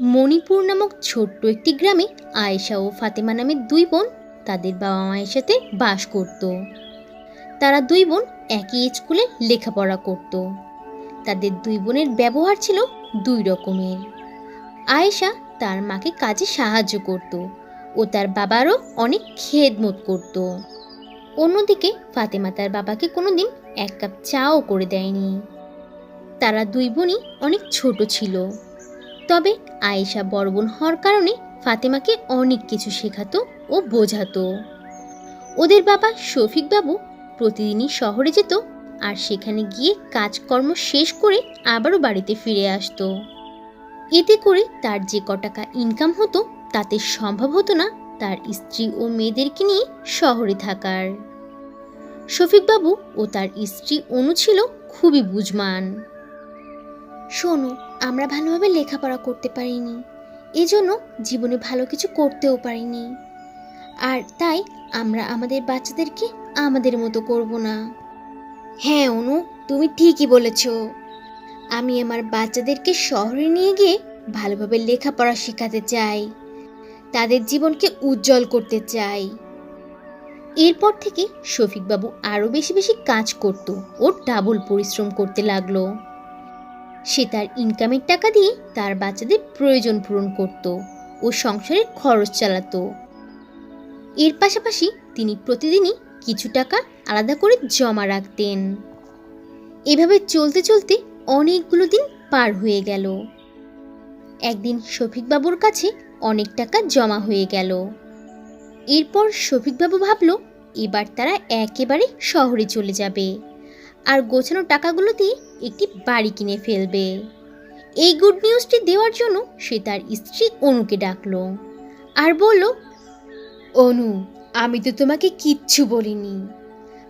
মণিপুর নামক ছোট্ট একটি গ্রামে আয়েশা ও ফাতেমা নামের দুই বোন তাদের বাবা মায়ের সাথে বাস করত। তারা দুই বোন একই স্কুলে লেখাপড়া করত। তাদের দুই বোনের ব্যবহার ছিল দুই রকমের। আয়েশা তার মাকে কাজে সাহায্য করত ও তার বাবারও অনেক খেদমত করত। অন্যদিকে ফাতেমা তার বাবাকে কোনোদিন এক কাপ চাও করে দেয়নি। তারা দুই বোনই অনেক ছোট ছিল। তবে আয়েশা বড় বোন হওয়ার কারণে ফাতেমাকে অনেক কিছু শেখাতো ও বোঝাতো। ওদের বাবা শফিক বাবু প্রতিদিনই শহরে যেত আর সেখানে গিয়ে কাজকর্ম শেষ করে আবারও বাড়িতে ফিরে আসতো। এতে করে তার যে ক টাকা ইনকাম হতো, তাতে সম্ভব হতো না তার স্ত্রী ও মেয়েদেরকে নিয়ে শহরে থাকার। শফিকবাবু ও তার স্ত্রী অনু ছিল খুবই বুঝমান। শোনো, আমরা ভালোভাবে লেখাপড়া করতে পারিনি। এজন্য জীবনে ভালো কিছু করতেও পারিনি। আর তাই আমরা আমাদের বাচ্চাদেরকে আমাদের মতো করব না। হ্যাঁ অনু, তুমি ঠিকই বলেছ। আমি আমার বাচ্চাদেরকে শহরে নিয়ে গিয়ে ভালোভাবে লেখাপড়া শেখাতে চাই। তাদের জীবনকে উজ্জ্বল করতে চাই। এরপর থেকে শফিকবাবু আরও বেশি বেশি কাজ করত ও ডাবল পরিশ্রম করতে লাগল। সে তার ইনকামের টাকা দিয়ে তার বাচ্চাদের প্রয়োজন পূরণ করত ও সংসারের খরচ চালাতো। এর পাশাপাশি তিনি প্রতিদিনই কিছু টাকা আলাদা করে জমা রাখতেন। এভাবে চলতে চলতে অনেকগুলো দিন পার হয়ে গেল। একদিন শফিকবাবুর কাছে অনেক টাকা জমা হয়ে গেল। এরপর শফিকবাবু ভাবল, এবার তারা একেবারে শহরে চলে যাবে। আর গোছানো টাকাগুলো দিয়ে একটি বাড়ি কিনে ফেলবে। এই গুড নিউজটি দেওয়ার জন্য সে তার স্ত্রী অনুকে ডাকলো আর বলল, অনু, আমি তো তোমাকে কিচ্ছু বলিনি।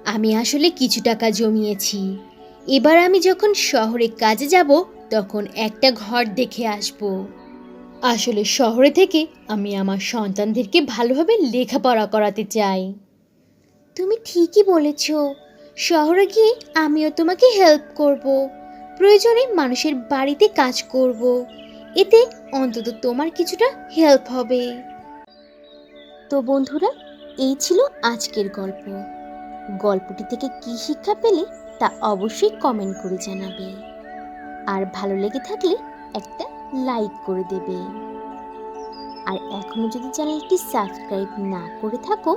আমি আসলে কিছু টাকা জমিয়েছি। এবার আমি যখন শহরে কাজে যাব, তখন একটা ঘর দেখে আসব। আসলে শহরে থেকে আমি আমার সন্তানদেরকে ভালোভাবে লেখাপড়া করাতে চাই। তুমি ঠিকই বলেছ। শহরে গিয়ে আমিও তোমাকে হেল্প করব। প্রয়োজনে মানুষের বাড়িতে কাজ করব। এতে অন্তত তোমার কিছুটা হেল্প হবে। তো বন্ধুরা, এই ছিল আজকের গল্প। গল্পটি থেকে কী শিক্ষা পেলে তা অবশ্যই কমেন্ট করে জানাবে। আর ভালো লেগে থাকলে একটা লাইক করে দেবে। আর এখনও যদি চ্যানেলটি সাবস্ক্রাইব না করে থাকো